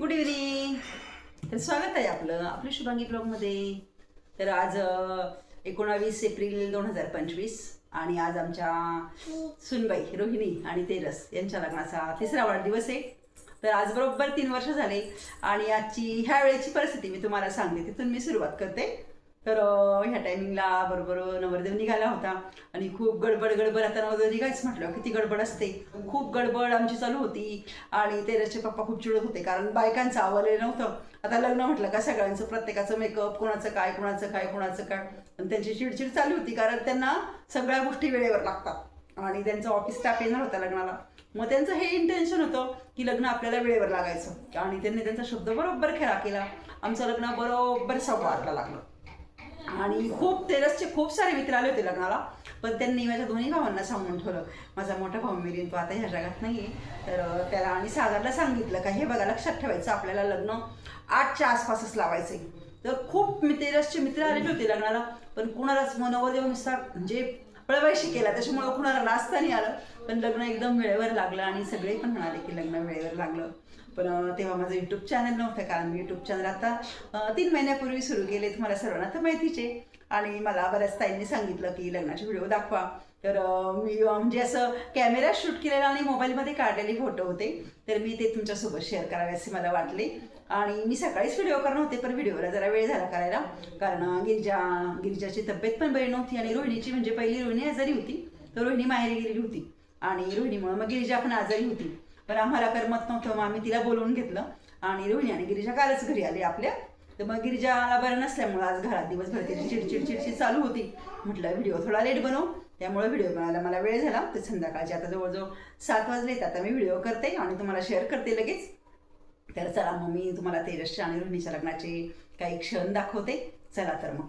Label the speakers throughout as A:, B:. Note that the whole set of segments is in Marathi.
A: गुड इव्हनिंग तर स्वागत आहे आपलं आपल्या शुभांगी ब्लॉगमध्ये. तर आज एकोणावीस एप्रिल दोन हजार पंचवीस आणि आज आमच्या सुनबाई रोहिणी आणि तेरस यांच्या लग्नाचा तिसरा वाढदिवस आहे. तर आज बरोबर तीन वर्ष झाले आणि आजची ह्या वेळेची परिस्थिती मी तुम्हाला सांगते तिथून मी सुरुवात करते. तर ह्या टायमिंगला बरोबर नवरदेव निघाला होता. आणि खूप गडबड गडबड. आता नवरदेव निघायचं म्हटलं किती गडबड असते. खूप गडबड आमची चालू होती. आणि तेरसचे पप्पा खूप चिडत होते कारण बायकांचं आवडलेलं नव्हतं. आता लग्न म्हटलं का सगळ्यांचं प्रत्येकाचं मेकअप कोणाचं काय कोणाचं काय कोणाचं काय. आणि त्यांची चिडचिड चालू होती कारण त्यांना सगळ्या गोष्टी वेळेवर लागतात. आणि त्यांचं ऑफिस स्टाफ येणार होता लग्नाला. मग त्यांचं हे इंटेन्शन होतं की लग्न आपल्याला वेळेवर लागायचं. आणि त्यांनी त्यांचा शब्द बरोबर खेळा केला. आमचं लग्न बरोबर सव्वा आठला लागलं. आणि खूप तेरसचे खूप सारे मित्र आले होते लग्नाला पण त्यांनी माझ्या दोन्ही भावांना सांगून ठेवलं. माझा मोठा भाऊ मिरीन तो आता ह्या जगात नाही आहे तर त्याला आणि सागरला सांगितलं का हे बघा लक्षात ठेवायचं आपल्याला लग्न आठच्या आसपासच लावायचं आहे तर खूप मी तेरसचे मित्र आलेले होते लग्नाला पण कुणालाच मनोवदेनुसार म्हणजे पळवायशी केला त्याच्यामुळं कुणाला नाचता नाही आलं. पण लग्न एकदम वेळेवर लागलं आणि सगळे पण म्हणाले की लग्न वेळेवर लागलं. पण तेव्हा माझं यूट्यूब चॅनल नव्हतं कारण मी यूट्यूब चॅनल आता तीन महिन्यापूर्वी सुरू केले तुम्हाला सर्वांना तर माहितीचे आणि मला बऱ्याच ताईंनी सांगितलं की लग्नाचे व्हिडिओ दाखवा. तर मी म्हणजे असं कॅमेरा शूट केलेला आणि मोबाईलमध्ये काढलेले फोटो होते. तर मी ते तुमच्यासोबत शेअर करावे असे मला वाटले. आणि मी सकाळीच व्हिडिओ करणार होते पण व्हिडिओला जरा वेळ झाला करायला. कारण गिरिजा गिरिजाची तब्येत पण बरी नव्हती आणि रोहिणीची म्हणजे पहिली रोहिणी आजारी होती. तर रोहिणी माहेरी गेलेली होती. आणि रोहिणीमुळे मग गिरिजा पण आजारी होती. पण आम्हाला करमत नव्हतं मग आम्ही तिला बोलवून घेतलं. आणि रोहिणी आणि गिरिजा कालच घरी आली आपल्या. तर मग गिरिजाला बरं नसल्यामुळं आज घरात दिवसभर तिची चिडचिड चिडचिड चालू होती. म्हटलं व्हिडिओ थोडा लेट बनव. त्यामुळे व्हिडिओ बनायला मला वेळ झाला. तर संध्याकाळचे आता जवळजवळ सात वाजलेत आता मी व्हिडिओ करते आणि तुम्हाला शेअर करते लगेच. तर चला मग मी तुम्हाला तेजसच्या आणि रोहिणीच्या लग्नाचे काही क्षण दाखवते. चला तर मग.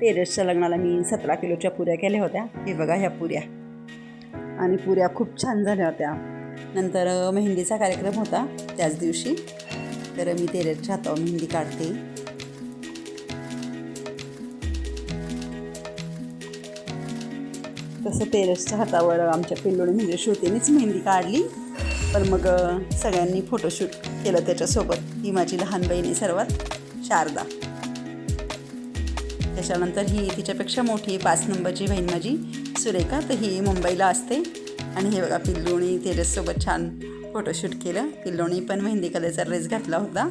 A: तेरसच्या लग्नाला मी सतरा किलोच्या पुऱ्या केल्या होत्या. हे बघा ह्या पुऱ्या. आणि पुऱ्या खूप छान झाल्या होत्या. नंतर मेहंदीचा कार्यक्रम होता त्याच दिवशी. तर मी तेरसच्या हातावर मेहंदी काढते. तसं तेरसच्या हातावर आमच्या पिल्लोने म्हणजे श्रुतीनेच मेहंदी काढली. पण मग सगळ्यांनी फोटोशूट केलं त्याच्यासोबत. ही माझी लहान बहीण आहे सर्वात शारदा. त्याच्यानंतर ही तिच्यापेक्षा मोठी पाच नंबरची बहीण माझी सुरेखा. तर ही मुंबईला असते. आणि हे बघा पिल्लोणी तेजससोबत छान फोटोशूट केलं. पिल्लोणी पण मेहंदी कलेचा ड्रेस घातला होता.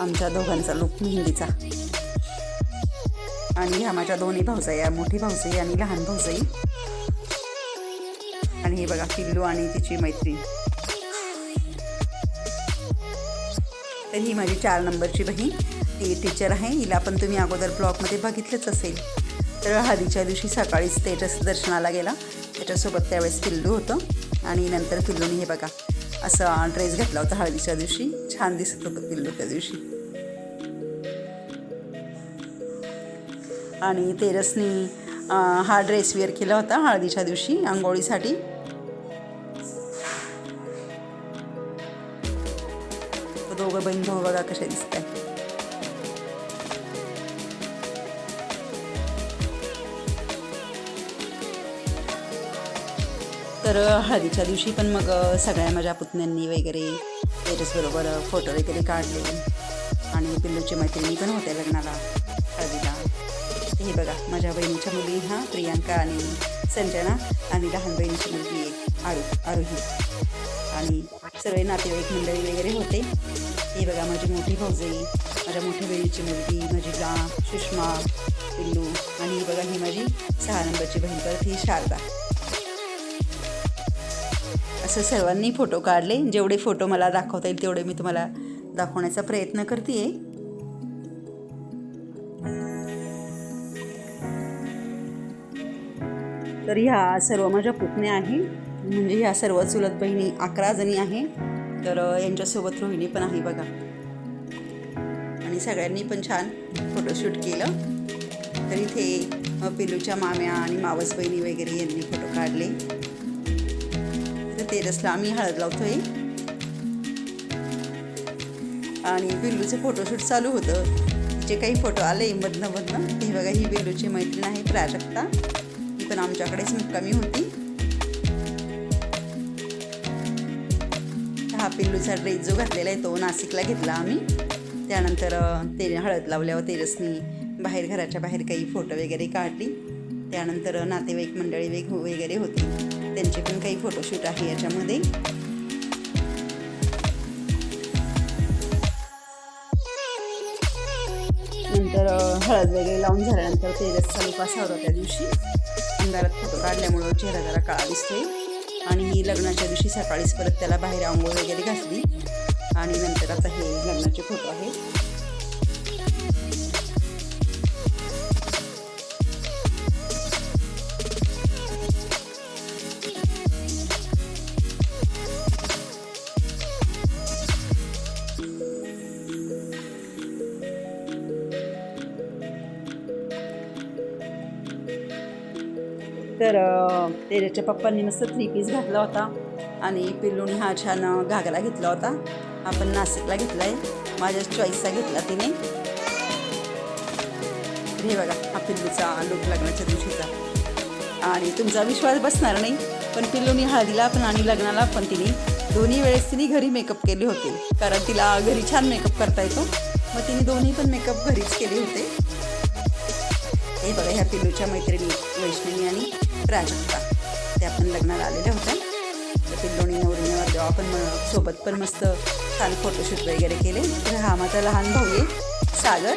A: आमच्या दोघांचा लुक मेहंदीचा. आणि ह्या माझ्या दोन्ही भाऊजाई मोठी भाऊजाई आणि लहान भाऊजाई. आणि हे बघा पिल्लू आणि तिची मैत्रीण तर ही माझी चार नंबरची बहीण ती टीचर आहे. हिला पण तुम्ही अगोदर ब्लॉगमध्ये बघितलंच असेल. तर हळदीच्या दिवशी सकाळीच तेजस दर्शनाला गेला. त्याच्यासोबत त्यावेळेस पिल्लू होतं. आणि नंतर पिल्लूने हे बघा असा ड्रेस घातला होता हळदीच्या दिवशी. छान दिसत होतं पिल्लू त्या दिवशी. आणि तेरसनी हा ड्रेस वेअर केला होता हळदीच्या दिवशी आंघोळीसाठी दोघं बहीण भाऊ बघा कसे दिसत आहे तर हळदीच्या दिवशी पण मग सगळ्या माझ्या पुतण्यांनी वगैरे तेजसबरोबर फोटो वगैरे काढले. आणि पिल्लूची मैत्रिणी पण होत्या लग्नाला हळदीला. हे बघा माझ्या बहिणीच्या मुली हा प्रियांका आणि संजना आणि लहान बहिणीची मुलगी एक आरू आणि सर्व नातेवाईक मंडळी वगैरे होते. ही बघा माझी मोठी भाऊजाई माझ्या मोठ्या बहिणीची मुलगी माझी ला सुषमा पिल्लू आणि ही बघा ही माझी सहा नंबरची बहीण परत ही शारदा. असं सर्वांनी फोटो काढले. जेवढे फोटो मला दाखवता येईल तेवढे मी तुम्हाला दाखवण्याचा प्रयत्न करते तर ह्या सर्व माझ्या पुतण्या आहे म्हणजे ह्या सर्व चुलत बहिणी अकरा जणी आहे. तर यांच्यासोबत रोहिणी पण आहे बघा. आणि सगळ्यांनी पण छान फोटोशूट केलं. तर इथे पेलूच्या माम्या आणि मावस बहिणी वगैरे यांनी फोटो काढले. तर तेरसला आम्ही हळद लावतोय. आणि पिलूचं फोटोशूट चालू होतं. जे काही फोटो आले मधनं मधनं ते बघा ही बेलूची मैत्रीण आहे प्राजक्ता. ती पण आमच्याकडेच मुक्कामी होती. हा पिल्लूचा ड्रेस जो घातलेला आहे तो नाशिकला घेतला आम्ही. त्यानंतर ते हळद लावल्यावर तेजसनी बाहेर घराच्या बाहेर काही फोटो वगैरे काढली. त्यानंतर नातेवाईक मंडळी वेग वगैरे होती. त्यांचे पण काही फोटोशूट आहे याच्यामध्ये. नंतर हळद वगैरे लावून झाल्यानंतर तेजसचा उपास होता त्या दिवशी. अंधारात फोटो काढल्यामुळं चेहरा जरा काळा दिसतोय. आणि ही लग्नाच्या दिवशी सकाळीच परत त्याला बाहेर आंघोळ वगैरे घातली. आणि नंतर आता हे लग्नाचे फोटो आहे तर तेरेच्या तेजाच्या पप्पांनी मस्त थ्री पीस घातला होता. आणि पिल्लूनी हा छान घागरा घेतला होता. आपण नाशिकला घेतला आहे माझ्या चॉईसचा घेतला तिने. हे बघा हा पिल्लूचा लुक लग्नाच्या दिवशीचा आणि तुमचा विश्वास बसणार नाही पण पिल्लूनी हळदीला पण आणि लग्नाला पण तिने दोन्ही वेळेस तिने घरी मेकअप केले होते. कारण तिला घरी छान मेकअप करता येतो. मग तिने दोन्ही पण मेकअप घरीच केले होते. हे बघा ह्या पिल्लूच्या मैत्रिणी. वैष्णवी आणि प्राजक्ता त्या पण लग्नाला आलेल्या होत्या तर पिल्लोणी नवरी नवर आपण सोबत पण मस्त छान फोटोशूट वगैरे केले. तर हा माझा लहान भाऊ आहे सागर.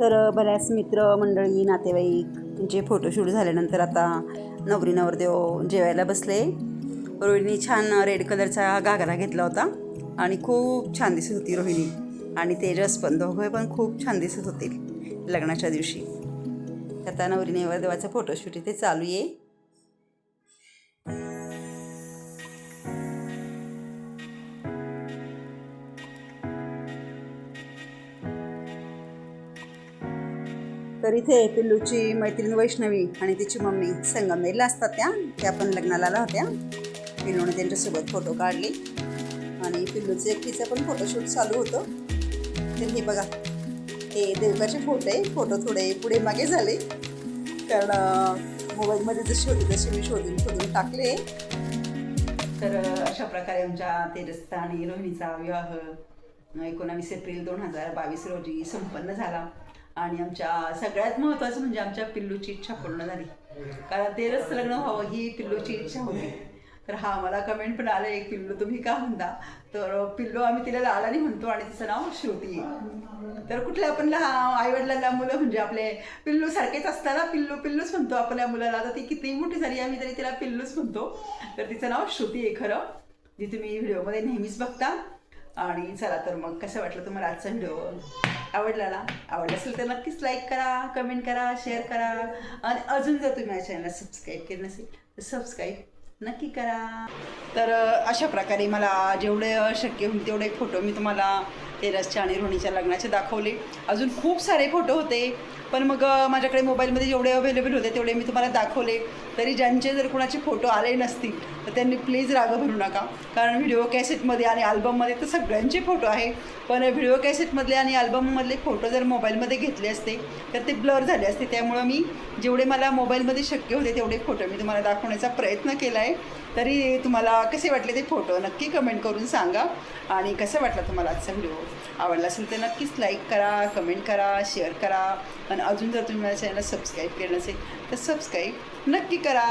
A: तर बऱ्याच मित्र मंडळी नातेवाईक जे फोटोशूट झाल्यानंतर आता नवरी नवरदेव जेवायला बसले. रोहिणी छान रेड कलरचा घागरा घेतला होता आणि खूप छान दिसत होती रोहिणी. आणि तेजस पण दोघे पण खूप छान दिसत होते लग्नाच्या दिवशी. आता नवरी नवरदेवाचा फोटोशूट इथे चालू आहे. तर इथे पिल्लूची मैत्रीण वैष्णवी आणि तिची मम्मी संगमनेरला असतात त्या. त्या पण लग्नाला आल्या होत्या. पिल्लूने त्यांच्यासोबत फोटो काढले. आणि पिल्लूचं एकटीचं पण फोटोशूट चालू होतं. तर हे बघा हे देवकाचे फोटो आहे. फोटो थोडे पुढे मागे झाले. कारण मोबाईलमध्ये जसे होते तसे मी शोधून शोधून टाकले. तर अशा प्रकारे आमच्या तेरस्ता आणि रोहिणीचा विवाह एकोणावीस एप्रिल दोन हजार बावीस रोजी संपन्न झाला. आणि आमच्या सगळ्यात महत्त्वाचं म्हणजे आमच्या पिल्लूची इच्छा पूर्ण झाली. कारण तेरच लग्न व्हावं ही पिल्लूची इच्छा होती. तर हा मला कमेंट पण आलं एक पिल्लू तुम्ही का म्हणता? तर पिल्लू आम्ही तिला लालानी म्हणतो आणि तिचं नाव श्रुती. आहे तर कुठल्या आपण आईवडिलांना मुलं म्हणजे आपले पिल्लू सारखेच असताना पिल्लू पिल्लूच म्हणतो आपल्या मुलाला. तर ती कितीही मोठी झाली आम्ही तरी तिला पिल्लूच म्हणतो. तर तिचं नाव श्रुती आहे खरं जी तुम्ही व्हिडिओमध्ये नेहमीच बघता. आणि चला तर मग कसं वाटलं तुम्हाला आजचा व्हिडिओ आवडला ना? आवडला असेल तर नक्कीच लाईक करा कमेंट करा शेअर करा. आणि अजून जर तुम्ही माझ्या चॅनलला सबस्क्राईब केलं नसेल तर सबस्क्राईब नक्की करा. तर अशा प्रकारे मला जेवढे शक्य होईल तेवढे फोटो मी तुम्हाला तेरसच्या आणि रोहिणीच्या लग्नाचे दाखवले. अजून खूप सारे फोटो होते पण मग माझ्याकडे मोबाईलमध्ये जेवढे अवेलेबल होते तेवढे मी तुम्हाला दाखवले. तरी ज्यांचे जर कोणाचे फोटो आले नसतील तर त्यांनी प्लीज राग भरू नका. कारण व्हिडिओ कॅसेटमध्ये आणि अल्बममध्ये तर सगळ्यांचे फोटो आहे. पण व्हिडिओ कॅसेटमधले आणि अल्बममधले फोटो जर मोबाईलमध्ये घेतले असते तर ते ब्लर झाले असते. त्यामुळं मी जेवढे मला मोबाईलमध्ये शक्य होते तेवढे फोटो मी तुम्हाला दाखवण्याचा प्रयत्न केला आहे तरी तुम्हाला कसे वाटले ते फोटो नक्की कमेंट करून सांगा. आणि कसं वाटलं तुम्हाला आजचा व्हिडिओ आवडला असेल तर नक्कीच लाईक करा कमेंट करा शेअर करा. आणि अजून जर तुम्ही माझ्या चॅनल सबस्क्राईब केलं नसेल तर सबस्क्राईब नक्की करा.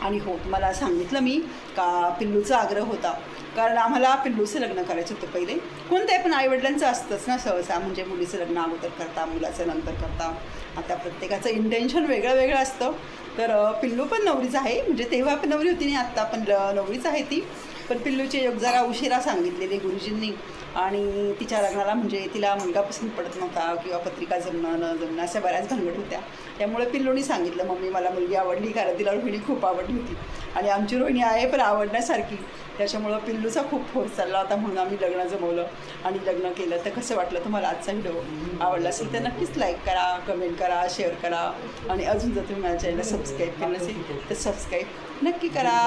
A: आणि हो तुम्हाला सांगितलं मी का पिल्लूचा आग्रह होता. कारण आम्हाला पिल्लूचं लग्न करायचं होतं पहिले. कोणत्याही पण आईवडिलांचं असतंच ना सहसा. म्हणजे मुलीचं लग्न अगोदर करता मुलाचं नंतर करता. आता प्रत्येकाचं इंटेन्शन वेगळं वेगळं असतं. तर पिल्लू पण नवरीच आहे. म्हणजे तेव्हा पण नवरी होती नाही आत्ता पण ल- नवरीच आहे ती. पण पिल्लूचे योग जरा उशिरा सांगितलेले गुरुजींनी आणि तिच्या लग्नाला म्हणजे तिला मुलगा पसंत पडत नव्हता किंवा पत्रिका जमणं न जमणं अशा बऱ्याच भानगड होत्या. त्यामुळे पिल्लूनी सांगितलं मम्मी मला मुलगी आवडली कारण तिला रोहिणी खूप आवडली होती आणि आमची रोहिणी आहे पण आवडण्यासारखी. त्याच्यामुळं पिल्लूचा खूप फोर्स चालला होता म्हणून आम्ही लग्न जमवलं आणि लग्न केलं. तर कसं वाटलं तुम्हाला आजचा व्हिडिओ? आवडला असेल तर नक्कीच लाईक करा कमेंट करा शेअर करा आणि अजून जर तुम्ही माझ्या चॅनलला सबस्क्राईब केलं असेल तर सबस्क्राईब नक्की करा.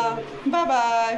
A: Bye bye